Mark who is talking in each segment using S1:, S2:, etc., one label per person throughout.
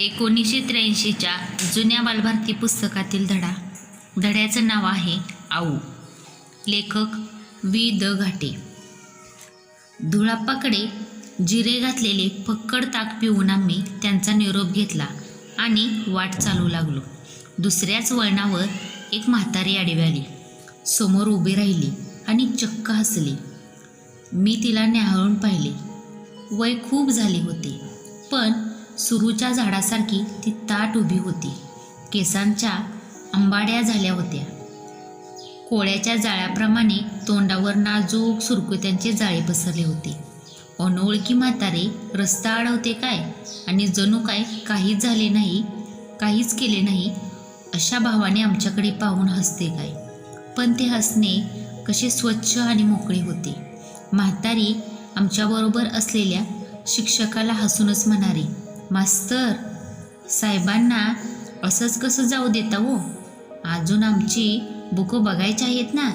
S1: एकोणीसशे त्र्याऐंशीच्या जुन्या बालभारती पुस्तकातील धडा. धड्याचं नाव आहे आऊ. लेखक वि द. घाटे. धुळाप्पाकडे जिरे घातलेले फक्कड ताक पिऊन आम्ही त्यांचा निरोप घेतला आणि वाट चालू लागलो. दुसऱ्याच वळणावर एक म्हातारी आडवी आली. समोर उभी राहिली आणि चक्क हसली. मी तिला न्याहाळून पाहिले. वय खूप झाले होते. पण सुरूच्या झाडासारखी ती ताट उभी होती. केसांच्या अंबाड्या झाल्या होत्या. कोळ्याच्या जाळ्याप्रमाणे तोंडावर नाजूक सुरकुत्यांचे जाळे पसरले होते. अनोळखी म्हातारे रस्ता अडवते काय? आणि जणू काय काहीच झाले नाही काहीच केले नाही अशा भावाने आमच्याकडे पाहून हसते काय? पण ते हसणे कसे स्वच्छ आणि मोकळे होते. म्हातारी आमच्याबरोबर असलेल्या शिक्षकाला हसूनच म्हणाले मास्तर साहेबांना असंच कसं जाऊ देता हो? अजून आमची बुकं बघायची आहेत ना?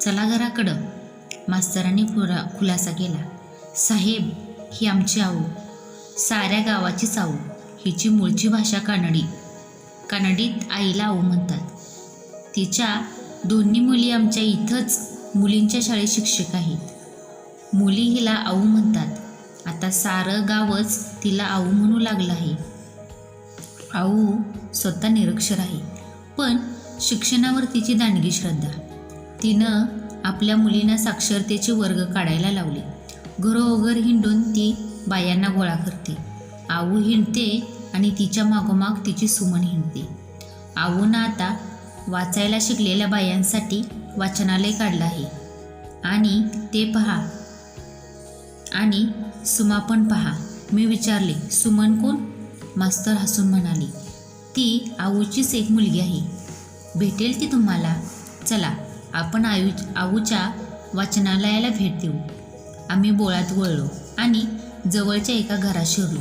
S1: चला घराकडं. मास्तरांनी खुरा खुलासा केला. साहेब ही आमची आऊ. साऱ्या गावाचीच आऊ. हिची मूळची भाषा कानडी. कानडीत आईला आऊ म्हणतात. तिच्या दोन्ही मुली आमच्या इथंच मुलींच्या शाळेत शिक्षक आहेत. मुली हिला आऊ म्हणतात. आता सारं गावच तिला आऊ म्हणू लागलं आहे. आऊ स्वतः निरक्षर आहे. पण शिक्षणावर तिची दांडगी श्रद्धा. तिनं आपल्या मुलींना साक्षरतेचे वर्ग काढायला लावले. घरोघर हिंडून ती बायांना गोळा करते. आऊ हिंडते आणि तिच्या मागोमाग तिची सुमन हिंडते. आऊनं आता वाचायला शिकलेल्या बायांसाठी वाचनालय काढलं आहे. आणि ते पहा. आणि सुमा पण पहा. मी विचारले सुमन कोण? मास्तर हसून म्हणाली ती आऊचीच एक मुलगी आहे. भेटेल ती तुम्हाला. चला आपण आयु आऊच्या वाचनालयाला भेट देऊ. आम्ही बोळात वळलो आणि जवळच्या एका घरात शिरलो.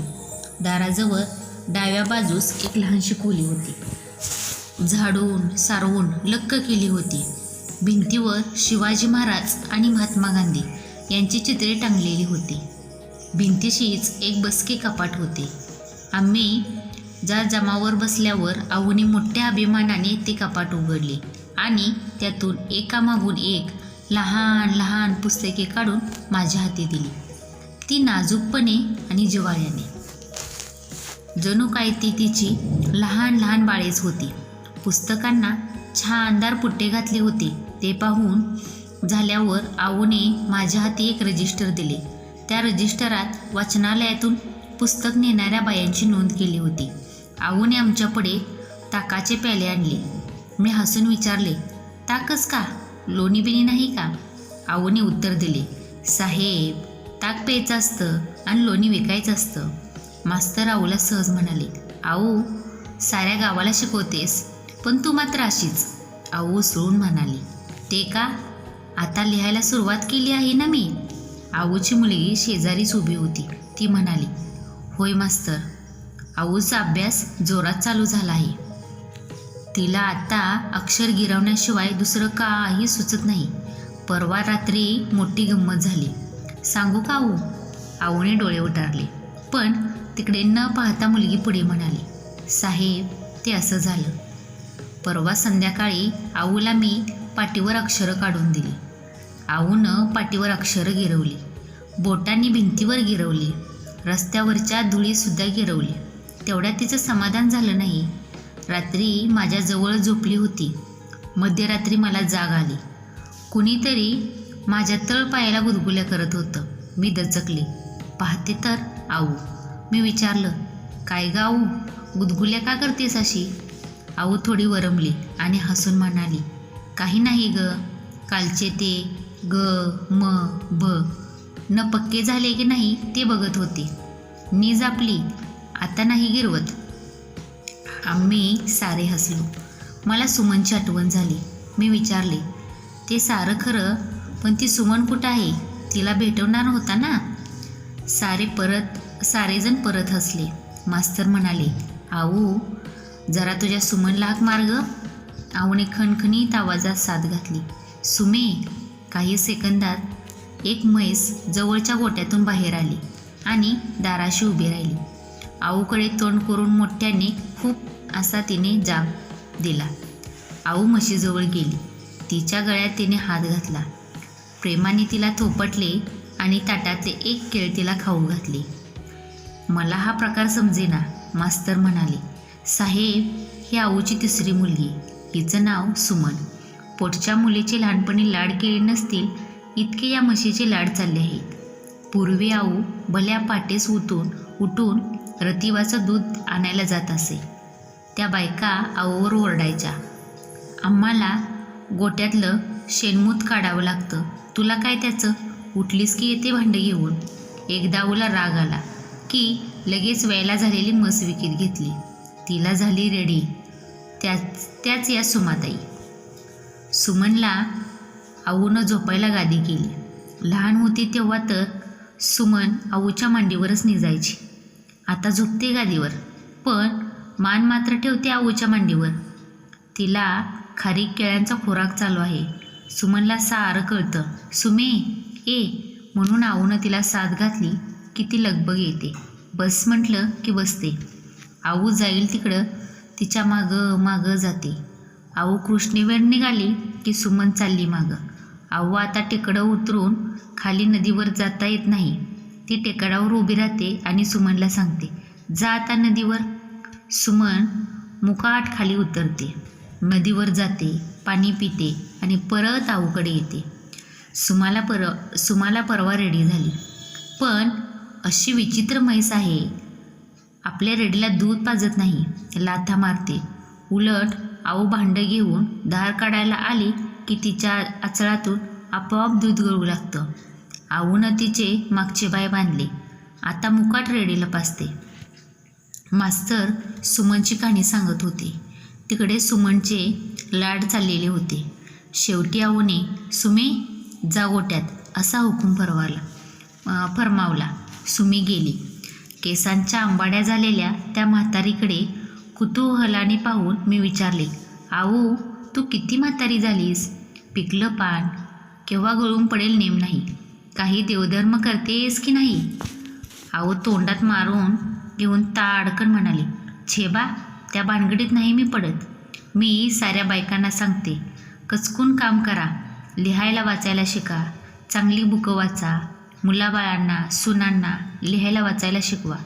S1: दाराजवळ डाव्या बाजूस एक लहानशी खोली होती. झाडून सारवून लक्क केली होती. भिंतीवर शिवाजी महाराज आणि महात्मा गांधी यांची चित्रे टांगलेली होती. भिंतीशीच एक बसके कपाट होते. आम्ही जा जमावर बसल्यावर आऊने मोठ्या अभिमानाने ते कपाट उघडले आणि त्यातून एकामागून एक लहान लहान पुस्तके काढून माझ्या हाती दिली. ती नाजूकपणे आणि जिव्हाळ्याने. जणू काय ती तिची लहान लहान बाळेच होती. पुस्तकांना छानदार पुट्टे घातले होते. ते पाहून झाल्यावर आऊने माझ्या हाती एक रजिस्टर दिले. त्या रजिस्टरात वाचनालयातून पुस्तक नेणाऱ्या बायांची नोंद केली होती. आऊने आमच्यापुढे ताकाचे प्याले आणले. मी हसून विचारले ताकच का? लोणी बिणी नाही का? आऊने उत्तर दिले साहेब ताक प्यायचं असतं आणि लोणी विकायचं असतं. मास्तर आऊला सहज म्हणाले आऊ साऱ्या गावाला शिकवतेस पण तू मात्र अशीच. आऊ उसळून म्हणाली ते का? आता लिहायला सुरुवात केली आहे ना मी? आऊची मुलगी शेजारीच उभी होती. ती म्हणाली होय मास्तर आऊचा अभ्यास जोरात चालू झाला आहे. तिला आता अक्षर गिरवण्याशिवाय दुसरं काही सुचत नाही. परवा रात्री मोठी गंमत झाली. सांगू का आऊ? आऊने डोळे उतारले. पण तिकडे न पाहता मुलगी पुढे म्हणाली साहेब ते असं झालं. परवा संध्याकाळी आऊला मी पाठीवर अक्षरं काढून दिली. आऊनं पाठीवर अक्षरं गिरवली. बोटांनी भिंतीवर गिरवली. रस्त्यावरच्या धुळीसुद्धा गिरवली. तेवढ्यात तिचं समाधान झालं नाही. रात्री माझ्याजवळ झोपली होती. मध्यरात्री मला जाग आली. कुणीतरी माझ्या तळ पायाला गुदगुल्या करत होतं. मी दचकले. पाहते तर आऊ. मी विचारलं काय गाऊ गुदगुल्या का करतेस अशी? आऊ थोडी वरमली आणि हसून म्हणाली काही नाही ग. कालचे ते ग म ब. न पक्के झाले की नाही ते बघत होते. नीज आपली आता नाही गिरवत. आम्ही सारे हसलो. मला सुमनची आठवण झाली. मी विचारले ते सारं खरं पण ती सुमन कुठं आहे? तिला भेटवणार होता ना? सारे परत सारेजण परत हसले. मास्तर म्हणाले आऊ जरा तुझ्या सुमनला हाक मार्ग आऊने खणखणीत आवाजात साथ घातली. सुमे काही सेकंदात एक म्हैस जवळच्या गोट्यातून बाहेर आली आणि दाराशी उभी राहिली. आऊकडे तोंड करून मोठ्याने खूप असा तिने जाब दिला. आऊ म्हशीजवळ गेली. तिच्या गळ्यात तिने हात घातला. प्रेमाने तिला थोपटले आणि ताटातले एक केळ तिला खाऊ घातले. मला हा प्रकार समजेना मास्तर म्हणाले. साहेब ही आऊची तिसरी मुलगी. हिचं नाव सुमन. पोटच्या मुलीचे लहानपणी लाड केले नसतील इतके या म्हशीचे लाड चालले आहेत. पूर्वी आऊ भल्या पाटेस उतून उठून रतिवाचं दूध आणायला जात असे. त्या बायका आऊवर ओरडायच्या. आम्हाला गोट्यातलं शेणमूत काढावं लागतं. तुला काय त्याचं? उठलीस की येते भांडं घेऊन? एकदा आऊला राग आला की लगेच वेळेला झालेली मस विकत घेतली. तिला झाली रेडी. त्याच त्याच या सुमाताई. सुमनला आऊनं झोपायला गादी केली. लहान होती तेव्हा तर सुमन आऊच्या मांडीवरच निजायची. आता झोपते गादीवर पण मान मात्र ठेवते आऊच्या मांडीवर. तिला खारीक केळ्यांचा खोराक चालू आहे. सुमनला सारं कळतं सुमे ए म्हणून आऊनं तिला साथ घातली की ती लगबग येते. बस म्हटलं की बसते. आऊ जाईल तिकडं तिच्या मागं मागं जाते. आऊ कृष्णेवर निघाली की सुमन चालली मागं. आऊ आता टेकडं उतरून खाली नदीवर जाता येत नाही. ती टेकडावर उभी राहते आणि सुमनला सांगते जा आता नदीवर. सुमन मुकाट खाली उतरते. नदीवर जाते पाणी पिते आणि परत आऊकडे येते. सुमाला पर सुमाला परवा रेडी झाली. पण अशी विचित्र म्हैस आहे. आपल्या रेडीला दूध पाजत नाही. लाथा मारते. उलट आऊ भांडं घेऊन धार काढायला आली की तिच्या आचळातून आपोआप दूध गळू लागतं. आऊनं तिचे मागचे बाय बांधले. आता मुकाट रेडीला पासते मास्तर सुमनची कहाणी सांगत होते. तिकडे सुमनचे लाड चाललेले होते. शेवटी आऊने सुमे जा गोट्यात असा हुकूम फरवाला फरमावला. सुमी गेली. केसांच्या आंबाड्या झालेल्या त्या म्हातारीकडे कुतूहलाने पाहून मी विचारले आऊ तू किती म्हातारी झालीस? पिकलं पान. केव्हा गळून पडेल नेम नाही. काही देवधर्म करतेस की नाही? आहो तोंडात मारून घेऊन ताडकन म्हणाली छेबा त्या भानगडीत नाही मी पडत. मी साऱ्या बायकांना सांगते कचकून काम करा लिहायला वाचायला शिका चांगली बुकं वाचा मुलाबाळांना सुनांना लिहायला वाचायला शिकवा.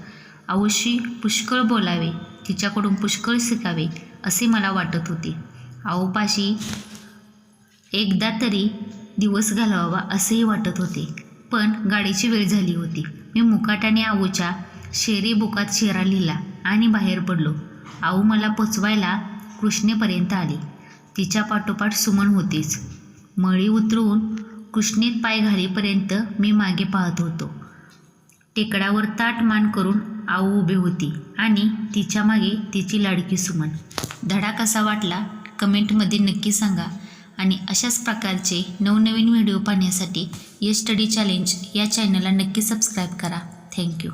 S1: आऊशी पुष्कळ बोलावे. तिच्याकडून पुष्कळ शिकावे असे मला वाटत होते. आऊपाशी एकदा तरी दिवस घालवावा असेही वाटत होते. पण गाडीची वेळ झाली होती. मी मुकाट्याने आऊच्या शेरी बुकात शेरा लिहिला आणि बाहेर पडलो. आऊ मला पोचवायला कृष्णेपर्यंत आली. तिच्या पाठोपाठ सुमन होतीच. मळी उतरून कृष्णेत पाय घालीपर्यंत मी मागे पाहत होतो. टेकडावर ताट मान करून आऊ उभी होती आणि तिच्यामागे तिची लाडकी सुमन. धडा कसा वाटला? कमेंटमध्ये नक्की सांगा. आणि अशाच प्रकारचे नवनवीन व्हिडिओ पाहण्यासाठी ये स्टडी चॅलेंज या चॅनलला नक्की सबस्क्राईब करा. थँक्यू.